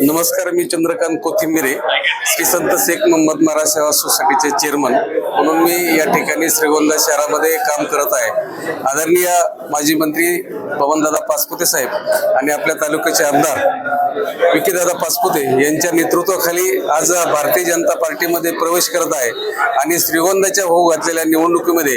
नमस्कार मी चंद्रकांत कोथिंबिरे श्री संत शेख मोहम्मद महाराज सेवा सोसायटीचे चेअरमन म्हणून मी या ठिकाणी श्रीगोंदा शहरामध्ये काम करत आहे. आदरणीय माजी मंत्री पवनदादा पाचपुते साहेब आणि आपल्या तालुक्याचे आमदार विकीदादा पासपुते यांच्या नेतृत्वाखाली आज भारतीय जनता पार्टीमध्ये प्रवेश करत आहे आणि श्रीगोंदाच्या होऊ घातलेल्या निवडणुकीमध्ये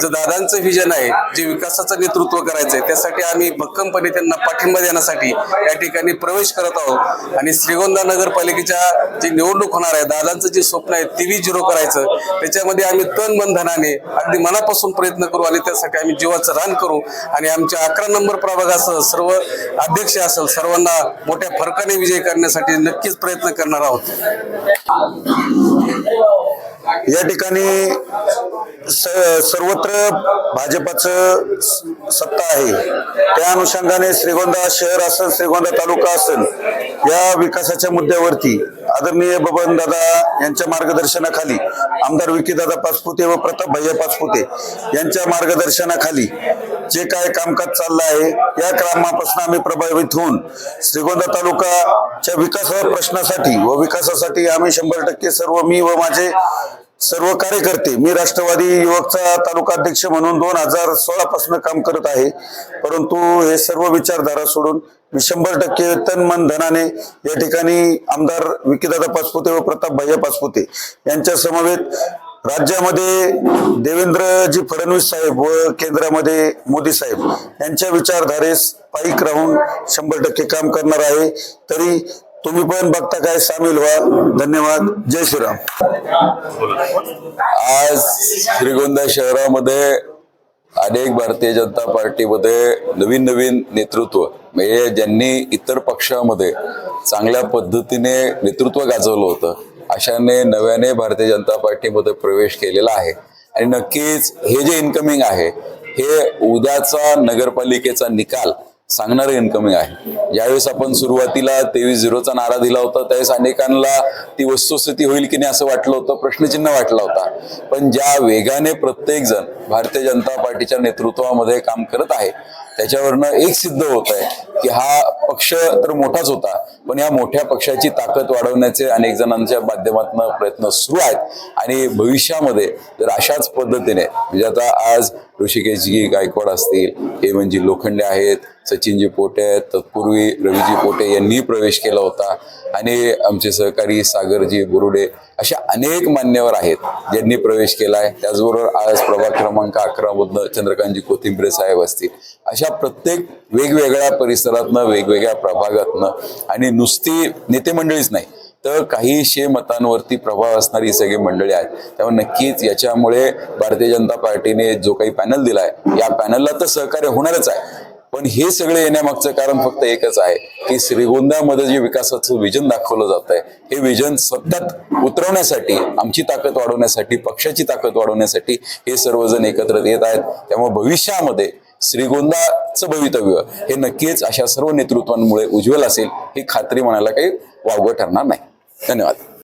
जे दादांचं व्हिजन आहे जे विकासाचं नेतृत्व करायचं आहे त्यासाठी आम्ही भक्कमपणे त्यांना पाठिंबा देण्यासाठी या ठिकाणी प्रवेश करत आहोत. आणि श्रीगोंदा नगरपालिकेच्या जी निवडणूक होणार आहे दादांचं जे स्वप्न आहे ती व्ही झिरो करायचं. त्याच्यामध्ये आम्ही तन मन धनाने अगदी मनापासून प्रयत्न करू आणि त्यासाठी आम्ही जीवाचं रान करू. आणि आमच्या अकरा नंबर प्रभागासह सर्व अध्यक्ष असेल सर्वांना मोठ्या फरकाने विजय करण्यासाठी नक्कीच प्रयत्न करणार आहोत. या ठिकाणी स- सर्वत्र भाजपाचं स- सत्ता आहे. त्या अनुषंगाने श्रीगोंदा शहर असेल श्रीगोंदा तालुका असेल या विकासाच्या मुद्द्यावरती आदरणीय बबन दादा यांच्या मार्गदर्शनाखाली आमदार विकीदादा पाचपुते व प्रताप भैया पाचपुते यांच्या मार्गदर्शनाखाली जे काय कामकाज चाललं आहे या कामापासून आम्ही प्रभावित होऊन श्रीगोंदा तालुकाच्या विकास प्रश्नासाठी व विकासासाठी आम्ही शंभर टक्के सर्व मी व माझे सर्व कार्यकर्ते मी राष्ट्रवादी युवकचा तालुका अध्यक्ष म्हणून दोन हजार सोळा पासून काम करत आहे. परंतु हे सर्व विचारधारा सोडून मी शंभर टक्के तन मन धनाने या ठिकाणी आमदार विकीदादा पाचपुते व प्रताप भैया पाचपुते यांच्या समवेत राज्यामध्ये देवेंद्रजी फडणवीस साहेब व केंद्रामध्ये मोदी साहेब यांच्या विचारधारेस पाईक राहून शंभर टक्के काम करणार आहे. तरी तुम्ही पण बघता काय सामील व्हा. धन्यवाद. जय श्रीराम. आज श्रीगोंदा शहरामध्ये अनेक भारतीय जनता पार्टीमध्ये नवीन नवीन नेतृत्व म्हणजे ज्यांनी इतर पक्षामध्ये चांगल्या पद्धतीने नेतृत्व गाजवलं होतं अशाने नव्याने भारतीय जनता पार्टीमध्ये प्रवेश केलेला आहे. आणि नक्कीच हे जे इन्कमिंग आहे हे उद्याचा नगरपालिकेचा निकाल सांगणारं इन्कमिंग आहे. ज्यावेळेस आपण सुरुवातीला तेवीस झिरोचा नारा दिला होता त्यावेळेस अनेकांना ती वस्तुस्थिती होईल की नाही असं वाटलं होतं प्रश्नचिन्ह वाटला होता. पण ज्या वेगाने प्रत्येक जण भारतीय जनता पार्टीच्या नेतृत्वामध्ये काम करत आहे त्याच्यावरनं एक सिद्ध होत आहे की हा पक्ष तर मोठाच होता पण या मोठ्या पक्षाची ताकद वाढवण्याचे अनेक जणांच्या माध्यमातून प्रयत्न सुरू आहेत. आणि भविष्यामध्ये जर अशाच पद्धतीने म्हणजे आता आज ऋषिकेशजी गायकवाड असतील हेमंतजी म्हणजे लोखंडे आहेत सचिनजी पोटे आहेत तत्पूर्वी रवीजी पोटे यांनी प्रवेश केला होता. आणि आमचे सहकारी सागरजी बुरुडे अशा अनेक मान्यवर आहेत ज्यांनी प्रवेश केला आहे त्याचबरोबर आज प्रभाग क्रमांक अकरामधनं चंद्रकांतजी कोथिंबरे साहेब असतील. अशा प्रत्येक वेगवेगळ्या परिसरातनं वेगवेगळ्या प्रभागातनं आणि नुसती नेते मंडळीच नाही तर काहीशे मतांवरती प्रभाव असणारी सगळी मंडळी आहेत. त्यामुळे नक्कीच याच्यामुळे भारतीय जनता पार्टीने जो काही पॅनल दिलाय या पॅनलला तर सहकार्य होणारच आहे. पण हे सगळे येण्यामागचं कारण फक्त एकच आहे की श्रीगोंदामध्ये जे विकासाचं विजन दाखवलं जात आहे हे विजन सतत उतरवण्यासाठी आमची ताकद वाढवण्यासाठी पक्षाची ताकद वाढवण्यासाठी हे सर्वजण एकत्र येत आहेत. त्यामुळे भविष्यामध्ये श्रीगोंदाचं भवितव्य हे नक्कीच अशा सर्व नेतृत्वांमुळे उज्ज्वल असेल ही खात्री म्हणायला काही वावगं ठरणार नाही. धन्यवाद.